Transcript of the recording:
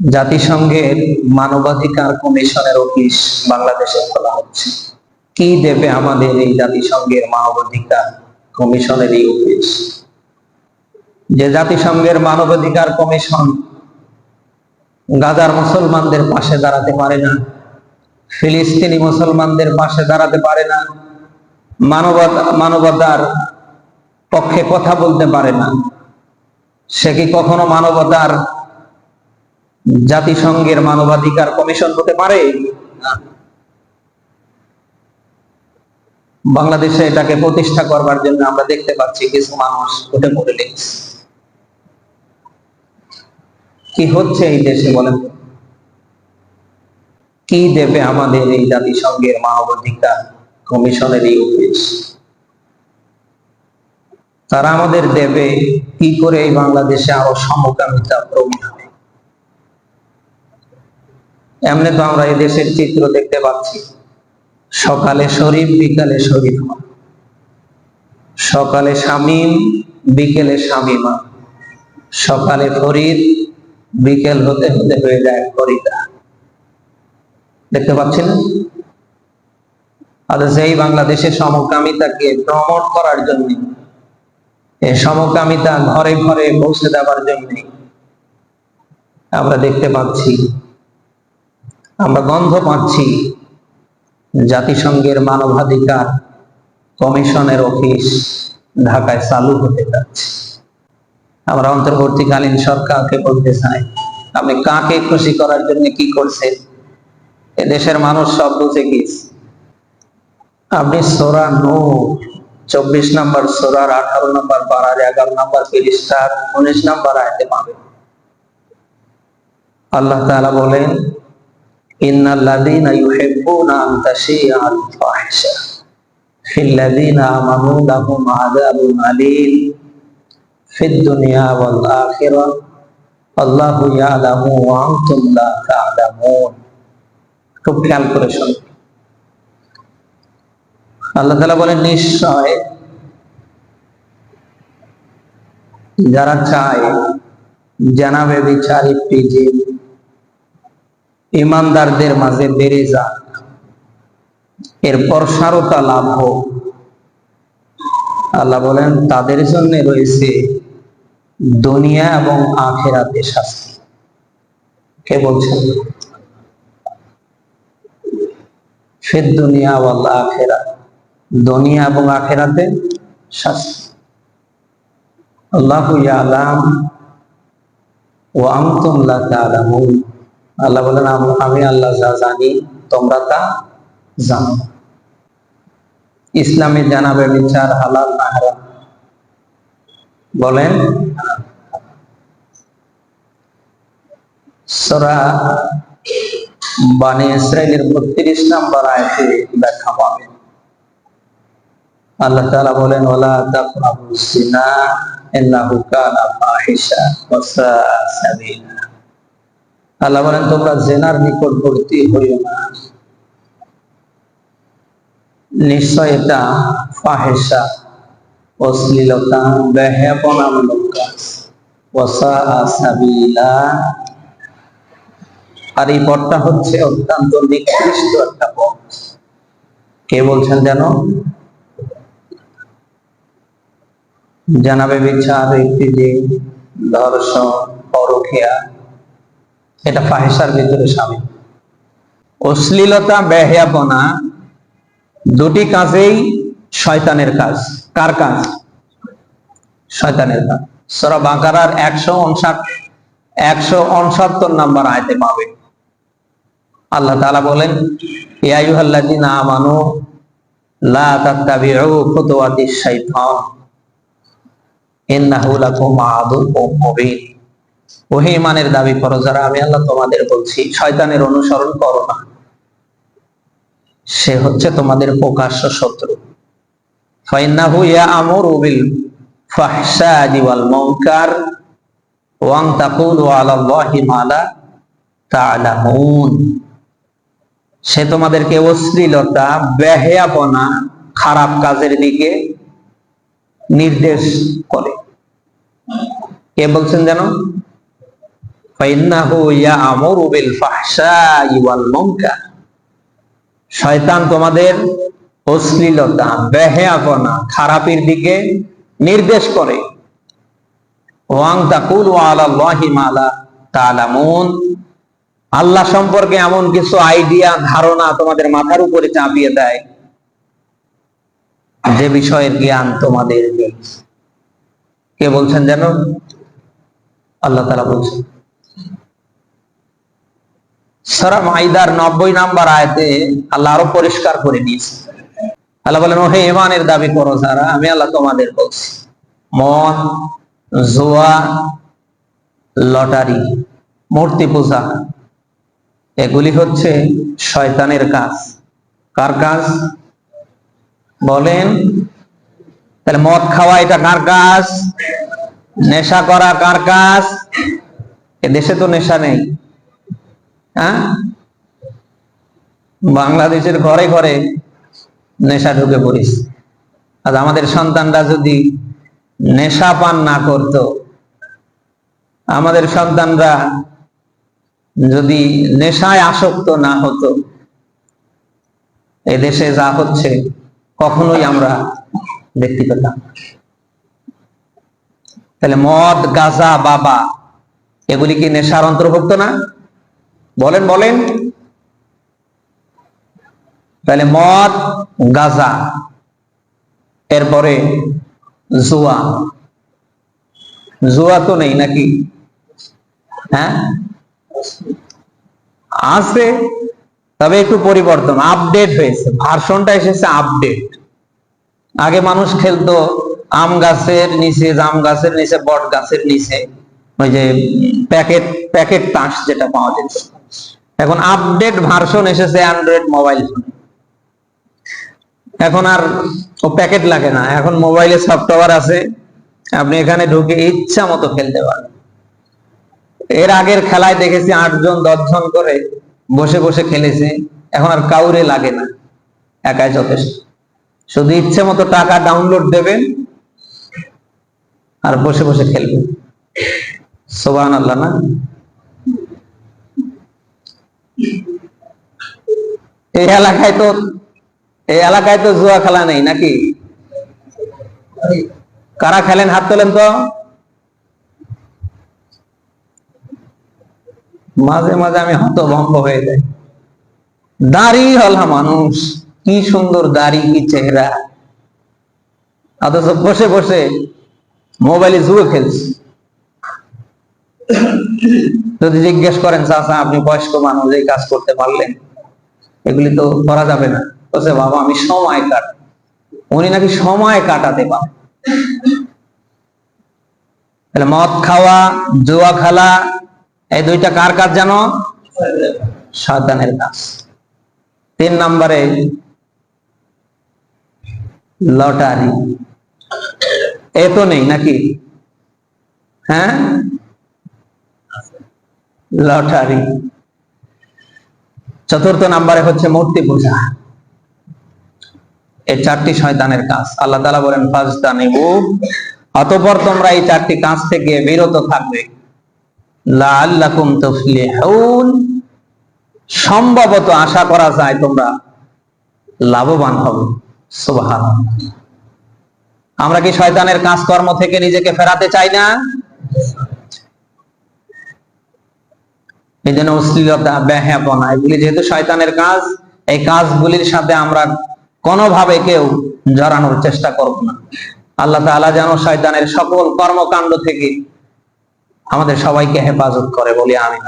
জাতিসংঘের মানবাধিকার কমিশনের অফিস বাংলাদেশে খোলা হচ্ছে। কি দেবে আমাদের এই জাতিসংঘের মানবাধিকার কমিশনের এই অফিস? যে জাতিসংঘের মানবাধিকার কমিশন গাজার মুসলমানদের পাশে দাঁড়াতে পারে না, ফিলিস্তিনি মুসলমানদের পাশে দাঁড়াতে পারে না, মানবতা, মানবতার পক্ষে কথা বলতে পারে না, সে কি কখনো মানবতার জাতিসংঘের মানবাধিকার কমিশন হতে পারে। বাংলাদেশে এটাকে প্রতিষ্ঠা করবার জন্য আমরা দেখতে পাচ্ছি কিছু মানুষ উঠে পড়ে লেগেছে। কি হচ্ছে এই দেশে বলেন কি দেবে আমাদের এই জাতিসংঘের মানবাধিকার কমিশনের এই অফিস? তারা আমাদের দেবে কি করে এই বাংলাদেশে আরও সমকামিতা প্রবীণ এমনি তো আমরা এই দেশের চিত্র দেখতে পাচ্ছি। সকালে শরীফ, বিকালে শরীফ। সকালে শামীম, বিকেলে শামীমা। সকালে ফরিদ, বিকেল হতে হতে হয়ে যায় ফরিদা। দেখতে পাচ্ছেন? আর সেই বাংলাদেশের সমকামিতাকে প্রমোট করার জন্য সমকামিতা ঘরে ঘরে পৌঁছে দেওয়ার জন্য আমরা দেখতে পাচ্ছি আমরা গন্ধ পাচ্ছি। জাতিসংঘের মানবাধিকার কমিশনের অফিস ঢাকায় চালু হতে যাচ্ছে। আমরা অন্তর্বর্তীকালীন সরকারকে বলতে চাই, আপনি কাকে খুশি করার জন্য কি করছেন? দেশের মানুষ সব বুঝে গিয়েছে আপনি সোরা নূর চব্বিশ নম্বর সোরার আঠারো নম্বর পাড়ার এগারো নম্বর পৃষ্ঠার উনিশ নম্বর আয়তে পাবেন। আল্লাহ তাআলা বলেন ইন্নাল্লাযীনা ইউহিব্বুনা আন তাশিআল ফাহিশা ফিল্লাযীনা আমানু লাহুম আযাবুন আলীম ফিদ দুনিয়া ওয়াল আখিরাহ আল্লাহু ইয়ালামু ওয়া আনতুম লা তা'লামুন খুব খেয়াল করে শুনুন। আল্লাহ তাআলা বলেন, নিশ্চয় যারা চায় জানাবে বিচার একটি যে ইমানদারদের মাঝে বেড়ে যাক। এরপর সারতা লাভ হোক। আল্লাহ বলেন, তাদের জন্য রয়েছে দুনিয়া এবং আখেরাতে শাস্তি। কে বলছেন? ফের দুনিয়া ওয়াল আখেরা। দুনিয়া এবং আখেরাতে শাস্তি। আল্লাহু ইয়ালাম ও আনতুম লা তা'লামুন। আল্লাহ বলেন, আম- আল্লাহ যা জানি, তোমরা তা জানো। ইসলামে জানাবে বিচার হালাল না বলেন, সূরা বানি ইসরাইলের 32 নম্বর আয়াতে ব্যাখ্যা পাবেন আল্লাহ তাআলা বলেন, ওয়ালা তাকরাবুস জিনা ইন্নাহু কানা ফাহিশা ওয়া সাবিলা। আল্লাহ বলেন, তোমরা জেনার নিকটবর্তী হইও না। নিশ্চয় এটা ফাহেসা অশ্লীলতা বেহাপনামূলক কাজ। ওয়াসা সাবিলা। আর এই পথটা হচ্ছে অত্যন্ত নিকৃষ্ট একটা পথ। কে বলছেন যেন? জানাবে বিচার, একটি যে ধর্ষণ পরখিয়া এটা ফাহেসার ভিতরে সামিল। অশ্লীলতা বেহাপনা দুটি কাজেই শয়তানের কাজ। কার কাজ? শয়তানের কাজ। সরা বাঁকারার একশো উনষাট, একশো উনসত্তর নাম্বার আয়তে পাবে। আল্লাহ তালা বলেন মুবিন। ওহে ইমানের দাবি করো, যারা আমি আল্লাহ তোমাদের বলছি, শয়তানের অনুসরণ করো না। সে হচ্ছে তোমাদের প্রকাশ্য শত্রু। ফাইন্নাহু ইয়া'মুরু বিল ফাহশা'i ওয়াল মুনকার, ওয়া তাকুলু 'আলাল্লাহি মা লা সে তোমাদেরকে অশ্লীলতা, বেহেয়াপনা, খারাপ কাজের দিকে নির্দেশ করে। কে বলছেন যেন? শয়তান তোমাদের অশ্লীলতা, বেহেয়াপনা, খারাপের দিকে নির্দেশ করে। আল্লাহ সম্পর্কে এমন কিছু আইডিয়া, ধারণা তোমাদের মাথার উপরে চাপিয়ে দেয়, যে বিষয়ের জ্ঞান তোমাদের কে বলছেন যেন? আল্লাহ তালা বলছেন সারা মাইদার নব্বই নাম্বার আয়তে আল্লাহ আরও পরিষ্কার করে দিয়েছে আল্লাহ বলেন, ওহে ইমানের দাবি করো যারা, আমি আল্লাহ তোমাদের বলছি, মদ, জোয়া, লটারি, মূর্তি পূজা, এগুলি হচ্ছে শয়তানের কাজ। কার কাজ? বলেন, তাহলে মদ খাওয়া এটা কার কাজ? নেশা করা কার কাজ? এ দেশে তো নেশা নেই। হ্যাঁ? বাংলাদেশের ঘরে ঘরে নেশা ঢুকে পড়িস। আর আমাদের সন্তানরা যদি নেশা পান না করত, আমাদের সন্তানরা যদি নেশায় আসক্ত না হতো এ দেশে যা হচ্ছে কখনোই আমরা দেখতে পেতাম। তাহলে মদ, গাজা, বাবা, এগুলি কি নেশার অন্তর্ভুক্ত না? বলেন বলেন। তাহলে মদ, গাজা, এরপরে জুয়া। জুয়া তো নেই নাকি? হ্যাঁ? আছে, তবে একটু পরিবর্তন। আপডেট হয়েছে, ভার্সনটা এসেছে আপডেট। আগে মানুষ খেলতো আম গাছের নিচে, জাম গাছের নিচে, বট গাছের নিচে। ওই যে প্যাকেট প্যাকেট তাস যেটা পাওয়া যেত এখন আপডেট ভার্সন এসেছে অ্যান্ড্রয়েড মোবাইল ফোনে এখন আর ও প্যাকেট লাগে না। এখন মোবাইলে সফটওয়্যার আছে। আপনি এখানে ঢুকে ইচ্ছা মতো খেলতে পারেন। এর আগের খেলায় দেখেছি আটজন, দশজন করে বসে বসে খেলেছে। এখন আর কাউরে লাগে না। একাই যথেষ্ট। শুধু ইচ্ছে মতো টাকা ডাউনলোড দেবেন আর বসে বসে খেলবেন। সোবান আল্লাহ না? এই এলাকায় তো, এই এলাকায় তো জুয়া খেলা নেই নাকি? কারা খেলেন? হাত তোলেন তো। মাঝে মাঝে আমি হতভম্ব হয়ে যাই। দাড়ি হলা মানুষ, কি সুন্দর দাড়ি, কি চেহারা। অথচ বসে বসে মোবাইলে জুয়ে খেলছে। যদি জিজ্ঞেস করেন, চাচা, আপনি বয়স্ক মানুষ, এই কাজ করতে পারলেন? এগুলি তো করা যাবে না। বলছে, বাবা, আমি সময় কাট উনি নাকি সময় কাটাতে পারেন। মদ খাওয়া, জুয়া খেলা, এই দুইটা কার কাজ জানো? শয়তানের কাজ। তিন নম্বরে, লটারি। এ তো নেই নাকি? হ্যাঁ? লটারি। চতুর্থ নাম্বারে হচ্ছে মূর্তি পূজা। এই চারটি শয়তানের কাজ। আল্লাহ তালা বলেন ফাজদা নেবু অতপর তোমরা এই চারটি কাজ থেকে বিরত থাকবে। লাআল্লাকুম তুফলিহুন। সম্ভবত আশা করা যায় তোমরা লাভবান হবে। সুবহানাল্লাহ। আমরা কি শয়তানের কাজকর্ম থেকে নিজেকে ফেরাতে চাই না? এই জন্য অশ্লীলতা, ব্যাহাপনা, এগুলি যেহেতু শয়তানের কাজ, এই কাজগুলির সাথে আমরা কোনোভাবে কেউ জড়ানোর চেষ্টা করব না। আল্লাহ তাআলা যেন শয়তানের সকল কর্মকাণ্ড থেকে আমাদের সবাইকে হেফাজত করে, বলি আমি